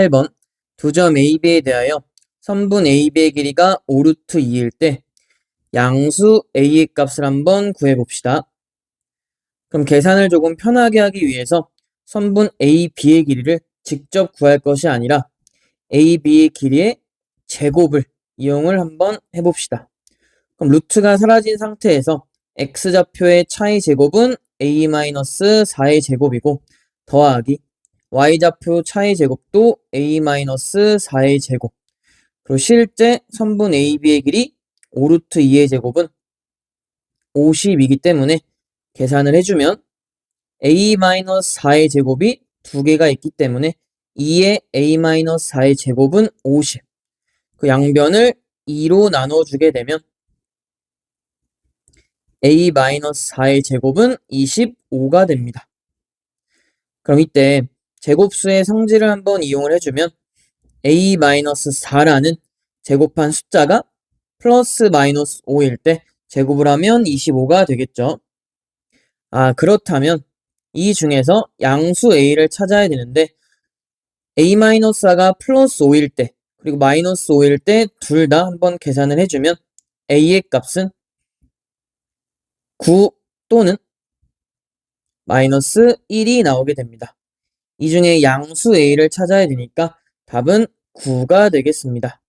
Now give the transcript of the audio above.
8번 두 점 AB에 대하여 선분 AB의 길이가 5루트 2일 때 양수 A의 값을 한번 구해봅시다. 그럼 계산을 조금 편하게 하기 위해서 선분 AB의 길이를 직접 구할 것이 아니라 AB의 길이의 제곱을 이용을 한번 해봅시다. 그럼 루트가 사라진 상태에서 x좌표의 차의 제곱은 a-4의 제곱이고 더하기 y좌표 차의 제곱도 a-4의 제곱 그리고 실제 선분 AB의 길이 5루트 2의 제곱은 50이기 때문에 계산을 해주면 a-4의 제곱이 두 개가 있기 때문에 2의 a-4의 제곱은 50. 그 양변을 2로 나눠주게 되면 a-4의 제곱은 25가 됩니다. 그럼 이때 제곱수의 성질을 한번 이용을 해주면 a-4라는 제곱한 숫자가 플러스 마이너스 5일 때 제곱을 하면 25가 되겠죠. 아, 그렇다면 이 중에서 양수 a를 찾아야 되는데 a-4가 플러스 5일 때 그리고 마이너스 5일 때 둘 다 한번 계산을 해주면 a의 값은 9 또는 마이너스 1이 나오게 됩니다. 이 중에 양수 a를 찾아야 되니까 답은 9가 되겠습니다.